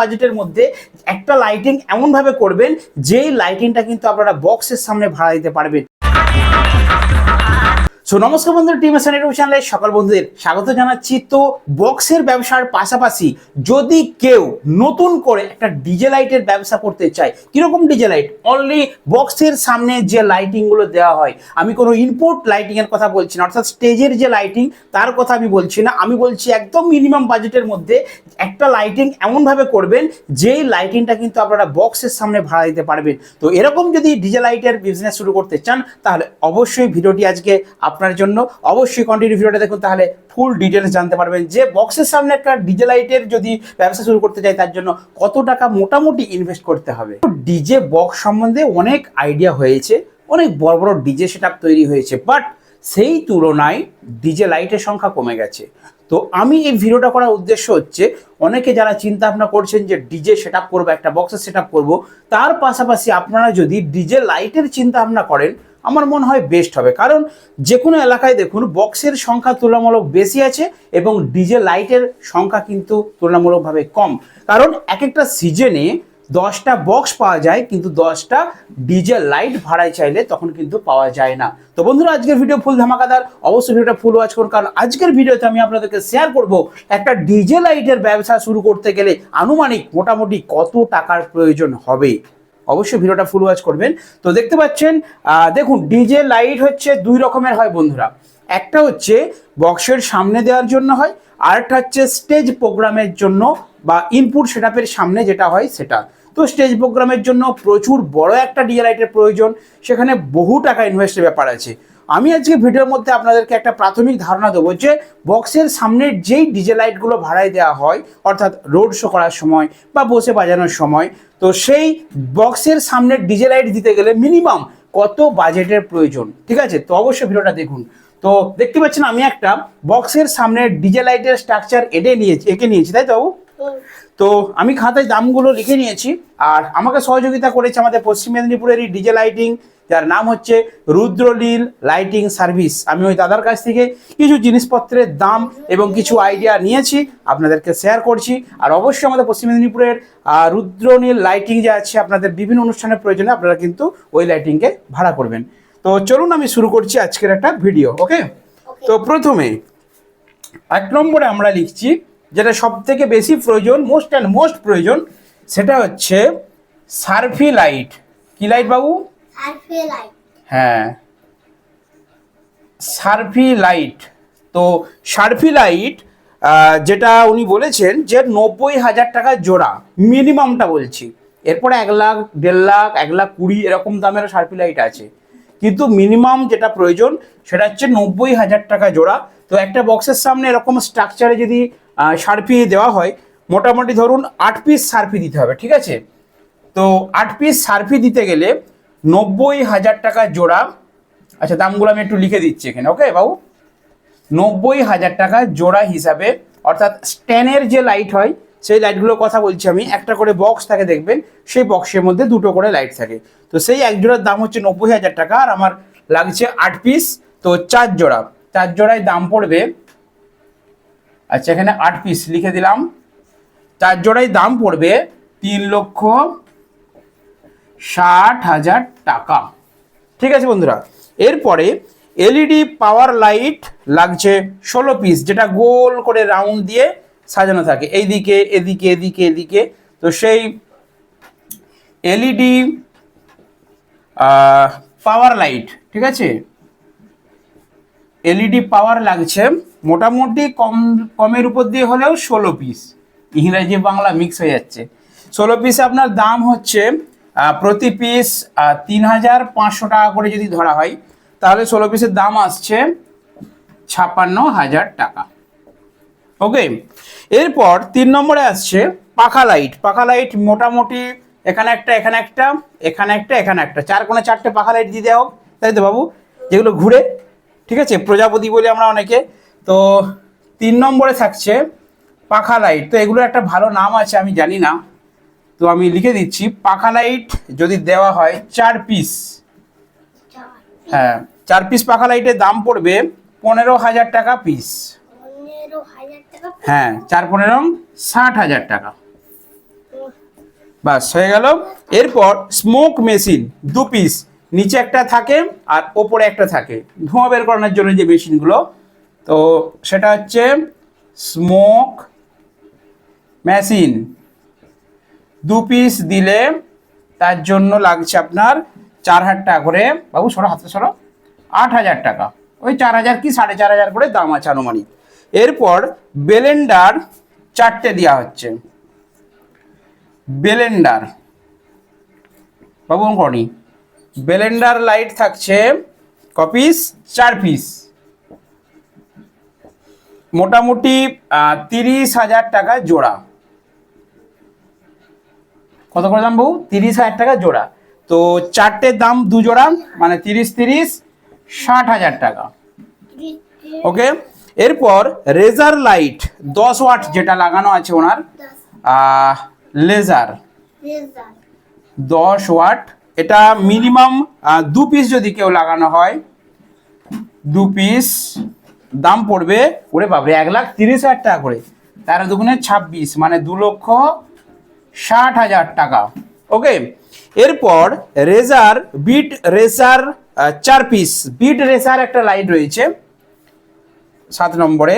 বাজেটের মধ্যে একটা লাইটিং এমনভাবে করবেন, যেই লাইটিংটা কিন্তু আপনারা বক্সের সামনে ভাড়া দিতে পারবেন। সো নমস্কার বন্ধুরা টিম ইউটিউব চ্যানেলে সকল বন্ধুদের স্বাগত জানাচ্ছি। তো, বক্সের ব্যবসার পাশাপাশি যদি কেউ নতুন করে একটা ডিজে লাইটের ব্যবসা করতে চায়, কীরকম ডিজে লাইট? অনলি বক্সের সামনে যে লাইটিংগুলো দেওয়া হয়। আমি কোনো ইনপুট লাইটিং এর কথা বলছি না, অর্থাৎ স্টেজের যে লাইটিং তার কথা আমি বলছি না। আমি বলছি একদম মিনিমাম বাজেটের মধ্যে একটা লাইটিং এমনভাবে করবেন, যেই লাইটিংটা কিন্তু আপনারা বক্সের সামনে ভাড়া দিতে পারবেন। তো, এরকম যদি ডিজে লাইটের বিজনেস শুরু করতে চান, তাহলে অবশ্যই ভিডিওটি আজকে আপনার জন্য। অবশ্যই কন্টিনিউ ভিডিওটা দেখুন, তাহলে ফুল ডিটেলস জানতে পারবেন যে বক্সের সামনে একটা ডিজে লাইটের যদি ব্যবসা শুরু করতে চাই তার জন্য কত টাকা মোটামুটি ইনভেস্ট করতে হবে। ডিজে বক্স সম্বন্ধে অনেক আইডিয়া হয়েছে, অনেক বড় বড় ডিজে সেট তৈরি হয়েছে বাট সেই তুলনায় ডিজে লাইটের সংখ্যা কমে গেছে। তো আমি এই ভিডিওটা করার উদ্দেশ্য হচ্ছে, অনেকে যারা চিন্তা ভাবনা করছেন যে ডিজে সেট আপ করব, একটা বক্সের সেট আপ করব, তার পাশাপাশি আপনারা যদি ডিজে লাইটের চিন্তা ভাবনা করেন, আমার মনে হয় বেস্ট হবে। কারণ যে কোনো এলাকায় দেখুন বক্সের সংখ্যা তুলনামূলক বেশি আছে এবং ডিজে লাইটের সংখ্যা কিন্তু তুলনামূলকভাবে কম। কারণ এক একটা সিজনে দশটা বক্স পাওয়া যায়, কিন্তু দশটা ডিজে লাইট ভাড়ায় চাইলে তখন কিন্তু পাওয়া যায় না। তো বন্ধুরা, আজকের ভিডিও ফুল ধামাকাদার। অবশ্যই ভিডিওটা ফুল ওয়াচ করুন, কারণ আজকের ভিডিওতে আমি আপনাদেরকে শেয়ার করব একটা ডিজে লাইটের ব্যবসা শুরু করতে গেলে আনুমানিক মোটামুটি কত টাকার প্রয়োজন হবে? অবশ্যই ভিডিওটা ফুল ওয়াচ করবেন। তো দেখতে পাচ্ছেন দেখুন ডিজে লাইট হচ্ছে দুই রকমের হয় বন্ধুরা। একটা হচ্ছে বক্সের সামনে দেওয়ার জন্য হয়, আরেকটা হচ্ছে স্টেজ প্রোগ্রামের জন্য বা ইনপুট সেটআপের সামনে যেটা হয় সেটা। তো স্টেজ প্রোগ্রামের জন্য প্রচুর বড় একটা ডিজেলাইটের প্রয়োজন। সেখানে বহু টাকা ইনভেস্টের ব্যাপার আছে। আমি আজকে ভিডিওর মধ্যে আপনাদেরকে একটা প্রাথমিক ধারণা দেবো যে বক্সের সামনের যেই ডিজে লাইটগুলো ভাড়ায় দেওয়া হয়, অর্থাৎ রোড শো করার সময় বা বসে বাজানোর সময়, তো সেই বক্সের সামনের ডিজে লাইট দিতে গেলে মিনিমাম কত বাজেটের প্রয়োজন? ঠিক আছে? তো অবশ্যই ভিডিওটা দেখুন। তো দেখতে পাচ্ছেন আমি একটা বক্সের সামনে ডিজে লাইটের স্ট্রাকচার এঁটে নিয়েছি, এঁকে নিয়েছি, তাই তো তো আমি খাতায় দামগুলো লিখে নিয়েছি আর আমাকে সহযোগিতা করেছে আমাদের পশ্চিম মেদিনীপুরেরই ডিজে লাইটিং যার নাম হচ্ছে রুদ্রলীল লাইটিং সার্ভিস আমি ওই দাদার কাছ থেকে কিছু জিনিসপত্রের দাম এবং কিছু আইডিয়া নিয়েছি আপনাদেরকে শেয়ার করছি। আর অবশ্যই আমাদের পশ্চিম মেদিনীপুরের রুদ্রনীল লাইটিং যে আছে আপনাদের বিভিন্ন অনুষ্ঠানের প্রয়োজনে আপনারা কিন্তু ওই লাইটিংকে ভাড়া করবেন। তো চলুন আমি শুরু করছি আজকের একটা ভিডিও ওকে তো প্রথমে এক নম্বরে আমরা লিখছি যেটা সব থেকে বেশি প্রয়োজন মোস্ট অ্যান্ড মোস্ট প্রয়োজন সেটা হচ্ছে সার্ফি লাইট কি লাইট বাবু? হ্যাঁ। সার্ফি লাইট তো সার্ফি লাইট যেটা উনি বলেছেন যে নব্বই হাজার টাকা জোড়া মিনিমামটা বলছি। এরপরে এক লাখ দেড় লাখ এক লাখ কুড়ি এরকম দামের সার্ফি লাইট আছে। কিন্তু মিনিমাম যেটা প্রয়োজন সেটা হচ্ছে নব্বই হাজার টাকা জোড়া। তো একটা বক্সের সামনে এরকম স্ট্রাকচারে যদি সার্ফি দেওয়া হয়। মোটামুটি ধরুন আট পিস সার্ফি দিতে হবে, ঠিক আছে? তো আট পিস সার্ফি দিতে গেলে নব্বই হাজার টাকা জোড়া আচ্ছা দামগুলো আমি একটু লিখে দিচ্ছি এখানে ওকে বাবু? নব্বই হাজার টাকা জোড়া হিসাবে, অর্থাৎ স্ট্যানের যে লাইট হয়, সেই লাইটগুলোর কথা বলছি আমি, একটা করে বক্স থাকে দেখবেন, সেই বক্সের মধ্যে দুটো করে লাইট থাকে। তো সেই এক জোড়ার দাম হচ্ছে নব্বই হাজার টাকা, আর আমার লাগছে আট পিস তো চার জোড়া। চার জোড়ায় দাম পড়বে আচ্ছা এখানে আট পিস লিখে দিলাম। চার জোড়ায় দাম পড়বে তিন লক্ষ ষাট হাজার টাকা। ঠিক আছে বন্ধুরা? এরপরে এলইডি পাওয়ার লাইট লাগছে ষোলো পিস যেটা গোল করে রাউন্ড দিয়ে সাজানো থাকে। এইদিকে, এদিকে এদিকে এদিকে। তো সেই এলইডি পাওয়ার লাইট, ঠিক আছে? এলইডি পাওয়ার লাগছে। মোটামুটি কম, কমের উপর দিয়ে হলেও ষোলো পিস ইংরাজি বাংলা মিক্স হয়ে যাচ্ছে। ষোলো পিসে আপনার দাম হচ্ছে প্রতি পিস তিন হাজার পাঁচশো টাকা করে যদি ধরা হয়, তাহলে ষোলো পিসের দাম আসছে ছাপ্পান্ন হাজার টাকা। ওকে এরপর তিন নম্বরে আসছে পাখা লাইট পাখা লাইট মোটামুটি এখানে একটা এখানে একটা এখানে একটা এখানে একটা। চার কোণে চারটে পাখা লাইট দিয়ে দেওয়া হোক তাই তো বাবু? যেগুলো ঘুরে ঠিক আছে? প্রজাপতি বলি আমরা অনেকে। তো তিন নম্বরে থাকছে পাখা লাইট তো এগুলোর একটা ভালো নাম আছে আমি জানি না। তো আমি লিখে দিচ্ছি পাখা লাইট যদি দেওয়া হয় চার পিস হ্যাঁ চার পিস পাখা লাইটের দাম পড়বে পনেরো হাজার টাকা পিস হ্যাঁ চার পনেরো ষাট হাজার টাকা। বাস হয়ে গেল। এরপর স্মোক মেশিন দু পিস নিচে একটা থাকে আর ওপরে একটা থাকে। ধোঁয়া বের করানোর জন্য যে মেশিনগুলো, তো সেটা হচ্ছে স্মোক মেশিন। দু পিস দিলে তার জন্য লাগছে আপনার চার হাজার টাকা করে। বাবু, সরো, হাতে সরো। আট হাজার টাকা। ওই চার হাজার কি, সাড়ে চার হাজার করে দাম আছে আনুমানিক। এরপর বেলেন্ডার চারটে দেওয়া হচ্ছে। বেলেন্ডার। বাবু করি বেলেন্ডার লাইট থাকছে কপিস চার পিস। মোটামুটি তিরিশ হাজার টাকা জোড়া। কত করে দাম বউ? তিরিশ হাজার টাকা জোড়া। তো চারটের দাম দু জোড়া মানে তিরিশ তিরিশ ষাট হাজার টাকা। ওকে? এরপর রেজার লাইট দশ ওয়াট যেটা লাগানো আছে ওনার লেজার। দশ ওয়াট এটা মিনিমাম দু পিস যদি কেউ লাগানো হয়, দু পিস দাম পড়বে, ওরে বাবরে এক লাখ তিরিশ হাজার টাকা করে। তেরো দুগুণে ছাব্বিশ মানে দু লক্ষ ষাট হাজার টাকা। ওকে এরপর রেজার বিট রেসার চার পিস বিট রেসার একটা লাইট রয়েছে, সাত নম্বরে।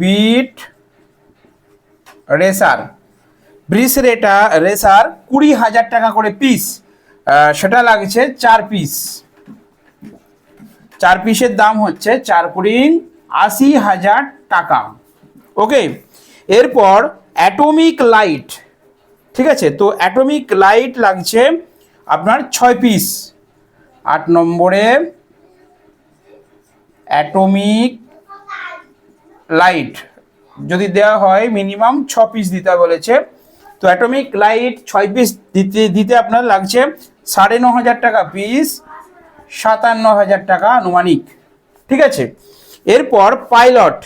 বিট রেসার ব্রিস রেটা রেসার কুড়ি হাজার টাকা করে পিস সেটা লাগছে চার পিস চার পিসের দাম হচ্ছে চার কুড়ি আশি হাজার টাকা। ওকে, এরপর অ্যাটমিক লাইট ঠিক আছে? তো অ্যাটমিক লাইট লাগছে আপনার ছয় পিস আট নম্বরে অ্যাটমিক লাইট যদি দেওয়া হয় মিনিমাম ছ পিস দিতে বলেছে। তো অ্যাটমিক লাইট ছয় পিস দিতে দিতে আপনার লাগছে সাড়ে ন হাজার টাকা পিস সাতান্ন হাজার টাকা আনুমানিক। ঠিক আছে? এরপর পাইলট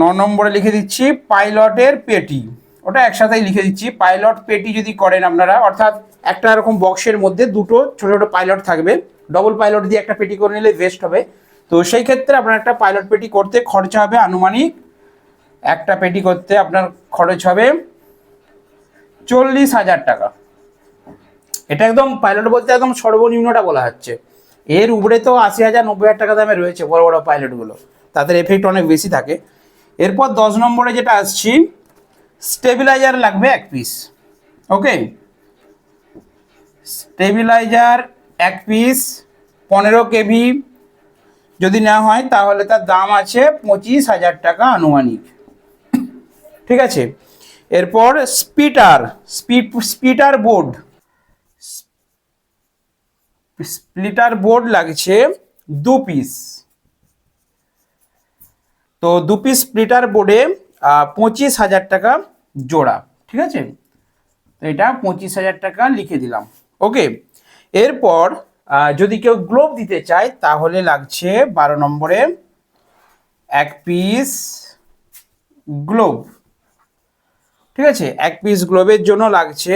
ন নম্বরে লিখে দিচ্ছি পাইলটের পেটি। ওটা একসাথেই লিখে দিচ্ছি পাইলট পেটি যদি করেন আপনারা, অর্থাৎ একটা এরকম বক্সের মধ্যে দুটো ছোটো ছোটো পাইলট থাকবে। ডবল পাইলট দিয়ে একটা পেটি করে নিলে বেস্ট হবে। তো সেই ক্ষেত্রে আপনার একটা পাইলট পেটি করতে খরচা হবে আনুমানিক একটা পেটি করতে আপনার খরচ হবে চল্লিশ হাজার টাকা। এটা একদম পাইলট বলতে একদম সর্বনিম্নটা বলা হচ্ছে। এর উপরে তো আশি হাজার, নব্বই হাজার টাকা দামে রয়েছে বড় বড় পাইলটগুলো তাদের এফেক্ট অনেক বেশি থাকে। এরপর দশ নম্বরে যেটা আসছি স্টেবিলাইজার লাগবে এক পিস ওকে স্টেবিলাইজার এক পিস পনেরো কেভি। যদি নেওয়া হয়, তাহলে তার দাম আছে পঁচিশ হাজার টাকা আনুমানিক। ঠিক আছে? এরপর splitter splitter board splitter board লাগছে দু পিস। তো দু পিস স্প্লিটার বোর্ডে পঁচিশ হাজার টাকা জোড়া, ঠিক আছে? তো এটা পঁচিশ হাজার টাকা লিখে দিলাম, ওকে? এরপর যদি কেউ গ্লোব দিতে চায়, তাহলে লাগছে বারো নম্বরে এক পিস গ্লোব ঠিক আছে? এক পিস গ্লোবের জন্য লাগছে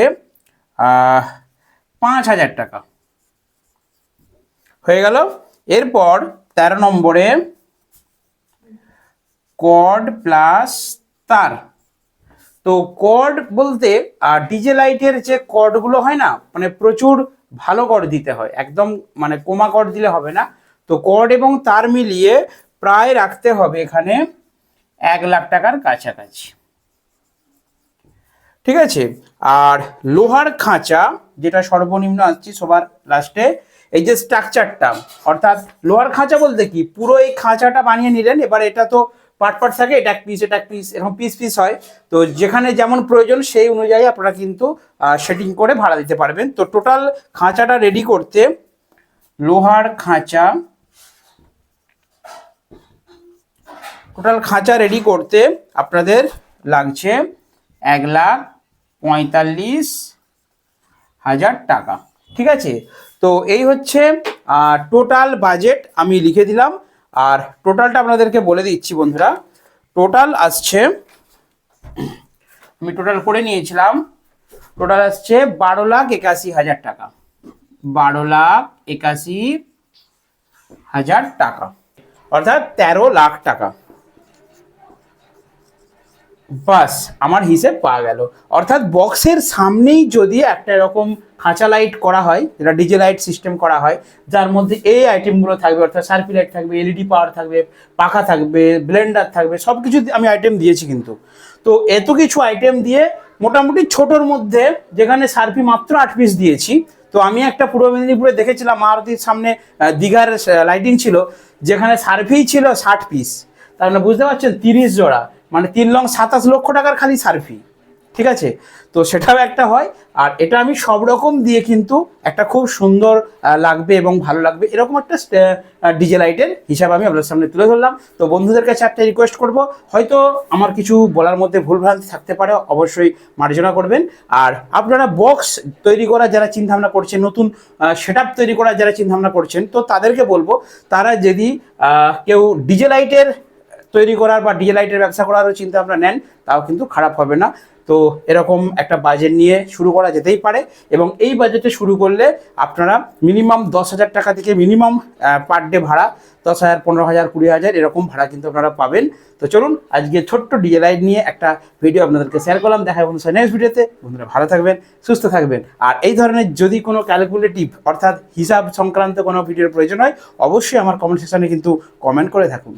পাঁচ হাজার টাকা। হয়ে গেল। এরপর তেরো নম্বরে কর্ড প্লাস তার তো কর্ড বলতে আর ডিজে লাইটের যে কর্ডগুলো হয় না মানে প্রচুর ভালো কর্ড দিতে হয়। একদম মানে কোমা কর্ড দিলে হবে না। তো কর্ড এবং তার মিলিয়ে প্রায় রাখতে হবে এখানে এক লাখ টাকার কাছাকাছি। ঠিক আছে? আর লোহার খাঁচা, যেটা সর্বনিম্ন আসছি সবার লাস্টে এই যে স্ট্রাকচারটা অর্থাৎ লোহার খাঁচা বলতে কি? পুরো এই খাঁচাটা বানিয়ে নিলেন, এবার এটা তো পার্ট পার্ট থাকে, এটা এক পিস এটা এক পিস এরকম পিস পিস হয়। তো যেখানে যেমন প্রয়োজন সেই অনুযায়ী আপনারা কিন্তু সেটিং করে ভাড়া দিতে পারবেন। তো টোটাল খাঁচাটা রেডি করতে লোহার খাঁচা টোটাল খাঁচা রেডি করতে আপনাদের লাগছে এক লাখ পঁয়তাল্লিশ হাজার টাকা। ঠিক আছে? তো এই হচ্ছে টোটাল বাজেট আমি লিখে দিলাম। আর টোটালটা আপনাদেরকে বলে দিচ্ছি বন্ধুরা। টোটাল আসছে, আমি টোটাল করে নিয়েছিলাম। টোটাল আসছে বারো লাখ একাশি হাজার টাকা। বারো লাখ একাশি হাজার টাকা। অর্থাৎ তেরো লাখ টাকা। বাস, আমার হিসেব পাওয়া গেল। অর্থাৎ বক্সের সামনেই যদি একটা এরকম খাঁচা লাইট করা হয়, যেটা ডিজে লাইট সিস্টেম করা হয়, যার মধ্যে এই আইটেমগুলো থাকবে, অর্থাৎ সার্পি লাইট থাকবে এলইডি পাওয়ার থাকবে, পাখা থাকবে ব্লেন্ডার থাকবে সব কিছু আমি আইটেম দিয়েছি কিন্তু। তো এত কিছু আইটেম দিয়ে মোটামুটি ছোটোর মধ্যে যেখানে সার্ফি মাত্র আট পিস দিয়েছি, তো আমি একটা পূর্ব মেদিনীপুরে দেখেছিলাম মারুতির সামনে দীঘার লাইটিং ছিল, যেখানে সার্ফিই ছিল ষাট পিস তার মানে বুঝতে পারছেন, তিরিশ জোড়া। মানে তিন লং সাতাশ লক্ষ টাকার খালি সার্ফি ঠিক আছে? তো সেটাও একটা হয়, আর এটা আমি সব রকম দিয়ে কিন্তু একটা খুব সুন্দর লাগবে এবং ভালো লাগবে, এরকম একটা ডিজে লাইটের হিসাব আমি আপনার সামনে তুলে ধরলাম। তো বন্ধুদের কাছে একটা রিকোয়েস্ট করব, হয়তো আমার কিছু বলার মধ্যে ভুলভ্রান্তি থাকতে পারে, অবশ্যই মার্জনা করবেন। আর আপনারা বক্স তৈরি করার যারা চিন্তাভাবনা করছেন, নতুন সেট তৈরি করার যারা চিন্তাভাবনা করছেন, তো তাদেরকে বলব, তারা যদি কেউ ডিজে লাইটের তৈরি করার বা ডিজে লাইটের ব্যবসা করারও চিন্তা ভাবনা নেন, তাও কিন্তু খারাপ হবে না। তো এরকম একটা বাজেট নিয়ে শুরু করা যেতেই পারে এবং এই বাজেটে শুরু করলে আপনারা মিনিমাম দশ হাজার টাকা থেকে মিনিমাম পার ডে ভাড়া, দশ হাজার, পনেরো হাজার, কুড়ি হাজার এরকম ভাড়া কিন্তু আপনারা পাবেন। তো চলুন আজকে ছোট্ট লাইট নিয়ে একটা ভিডিও আপনাদেরকে শেয়ার করলাম। দেখা বন্ধু নেক্সট ভিডিওতে বন্ধুরা ভালো থাকবেন, সুস্থ থাকবেন। আর এই ধরনের যদি কোনো ক্যালকুলেটিভ অর্থাৎ হিসাব সংক্রান্ত কোনো ভিডিওর প্রয়োজন হয়, অবশ্যই আমার কমেন্ট সেকশনে কিন্তু কমেন্ট করে থাকুন।